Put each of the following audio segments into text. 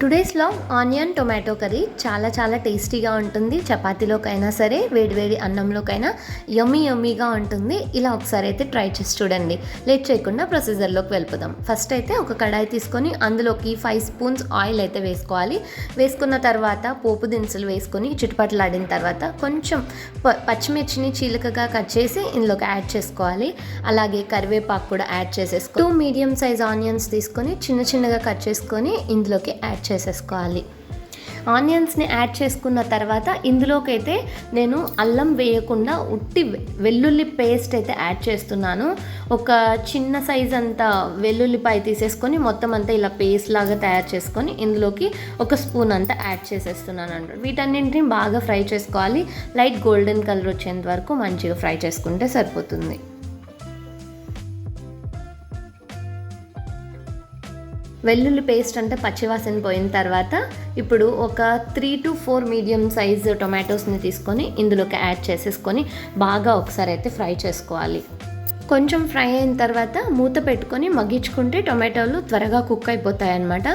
టుడేస్లో onion tomato curry చాలా చాలా టేస్టీగా ఉంటుంది. చపాతీలోకైనా సరే వేడివేడి అన్నంలోకైనా యమ్మీ యమ్మీగా ఉంటుంది. ఇలా ఒకసారి అయితే ట్రై చేసి చూడండి. లేట్ చేయకుండా ప్రొసీజర్లోకి వెళ్ళిపోదాం. ఫస్ట్ అయితే ఒక కడాయి తీసుకొని అందులోకి ఫైవ్ స్పూన్స్ ఆయిల్ అయితే వేసుకోవాలి. వేసుకున్న తర్వాత పోపు దినుసులు వేసుకొని చుట్టుపట్లాడిన తర్వాత కొంచెం ప పచ్చిమిర్చిని చీలకగా కట్ చేసి ఇందులోకి యాడ్ చేసుకోవాలి. అలాగే కరివేపాకు కూడా యాడ్ చేసేసుకో టూ మీడియం సైజ్ ఆనియన్స్ తీసుకొని చిన్న చిన్నగా కట్ చేసుకొని ఇందులోకి యాడ్ చేసేసుకోవాలి. ఆనియన్స్ని యాడ్ చేసుకున్న తర్వాత ఇందులోకైతే నేను అల్లం వేయకుండా ఉట్టి వెల్లుల్లి పేస్ట్ అయితే యాడ్ చేస్తున్నాను. ఒక చిన్న సైజ్ అంతా వెల్లుల్లిపాయ తీసేసుకొని మొత్తం అంతా ఇలా పేస్ట్ లాగా తయారు చేసుకొని ఇందులోకి ఒక స్పూన్ అంతా యాడ్ చేసేస్తున్నాను అంట వీటన్నింటిని బాగా ఫ్రై చేసుకోవాలి. లైట్ గోల్డెన్ కలర్ వచ్చేంత వరకు మంచిగా ఫ్రై చేసుకుంటే సరిపోతుంది. వెల్లుల్లి పేస్ట్ అంటే పచ్చివాసన పోయిన తర్వాత ఇప్పుడు ఒక three two four medium size టొమాటోస్ని తీసుకొని ఇందులోకి యాడ్ చేసేసుకొని బాగా ఒకసారి అయితే ఫ్రై చేసుకోవాలి. కొంచెం ఫ్రై అయిన తర్వాత మూత పెట్టుకొని మగ్గించుకుంటే టొమాటోలు త్వరగా కుక్ అయిపోతాయి అనమాట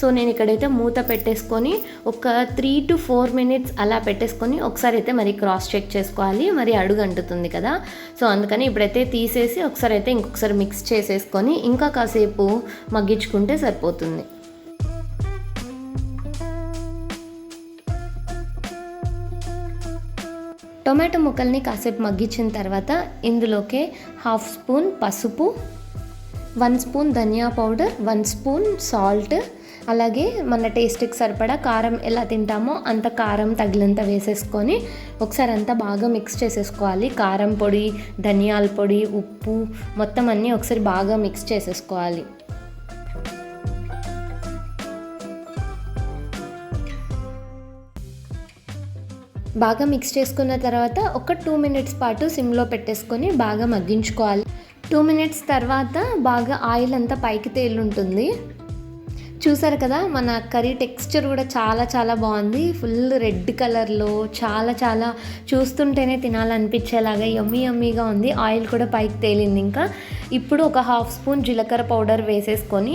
సో నేను ఇక్కడైతే మూత పెట్టేసుకొని ఒక త్రీ టు ఫోర్ మినిట్స్ అలా పెట్టేసుకొని ఒకసారి అయితే మరి క్రాస్ చెక్ చేసుకోవాలి. మరి అడుగు అంటుతుంది కదా. సో అందుకని ఇప్పుడైతే తీసేసి ఒకసారి అయితే ఇంకొకసారి మిక్స్ చేసేసుకొని ఇంకా కాసేపు మగ్గించుకుంటే సరిపోతుంది. టొమాటో ముక్కల్ని కాసేపు మగ్గించిన తర్వాత ఇందులోకే హాఫ్ స్పూన్ పసుపు వన్ స్పూన్ ధనియా పౌడర్ వన్ స్పూన్ సాల్ట్ అలాగే మన టేస్ట్కి సరిపడా కారం ఎలా తింటామో అంత కారం తగినంత వేసేసుకొని ఒకసారి అంతా బాగా మిక్స్ చేసేసుకోవాలి. కారం పొడి ధనియాల పొడి ఉప్పు మొత్తం అన్నీ ఒకసారి బాగా మిక్స్ చేసేసుకోవాలి. బాగా మిక్స్ చేసుకున్న తర్వాత ఒక టూ మినిట్స్ పాటు సిమ్లో పెట్టేసుకొని బాగా మగ్గించుకోవాలి. టూ మినిట్స్ తర్వాత బాగా ఆయిల్ అంతా పైకి తేలుంటుంది. చూసారు కదా మన కర్రీ టెక్స్చర్ కూడా చాలా చాలా బాగుంది. ఫుల్ రెడ్ కలర్లో చాలా చాలా చూస్తుంటేనే తినాలనిపించేలాగా యమ్మీ యమ్మీగా ఉంది. ఆయిల్ కూడా పైకి తేలింది ఇంకా. ఇప్పుడు ఒక హాఫ్ స్పూన్ జీలకర్ర పౌడర్ వేసేసుకొని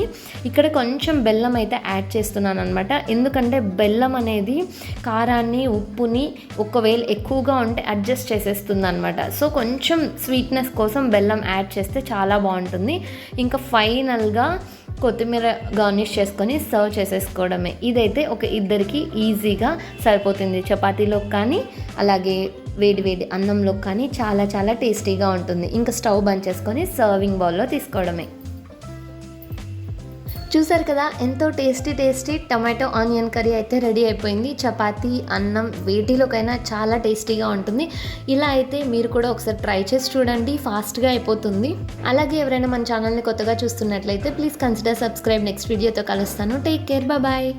ఇక్కడ కొంచెం బెల్లం అయితే యాడ్ చేస్తున్నాను అనమాట ఎందుకంటే బెల్లం అనేది కారాన్ని ఉప్పుని ఒకవేళ ఎక్కువగా ఉంటే అడ్జస్ట్ చేసేస్తుంది అనమాట సో కొంచెం స్వీట్నెస్ కోసం బెల్లం యాడ్ చేస్తే చాలా బాగుంటుంది. ఇంకా ఫైనల్గా కొత్తిమీర గార్నిష్ చేసుకొని సర్వ్ చేసేసుకోవడమే. ఇదైతే ఒక ఇద్దరికి ఈజీగా సరిపోతుంది. చపాతీలో కానీ అలాగే వేడి వేడి అన్నంలో కానీ చాలా చాలా టేస్టీగా ఉంటుంది. ఇంకా స్టవ్ బంద్ చేసుకొని సర్వింగ్ బౌల్లో తీసుకోవడమే. చూసారు కదా ఎంతో tasty tasty tomato onion curry అయితే రెడీ అయిపోయింది. చపాతీ అన్నం వేటిలోకైనా చాలా టేస్టీగా ఉంటుంది. ఇలా అయితే మీరు కూడా ఒకసారి ట్రై చేసి చూడండి ఫాస్ట్గా అయిపోతుంది. అలాగే ఎవరైనా మన ఛానల్ని కొత్తగా చూస్తున్నట్లయితే ప్లీజ్ కన్సిడర్ సబ్స్క్రైబ్ నెక్స్ట్ వీడియోతో కలుస్తాను. Take care bye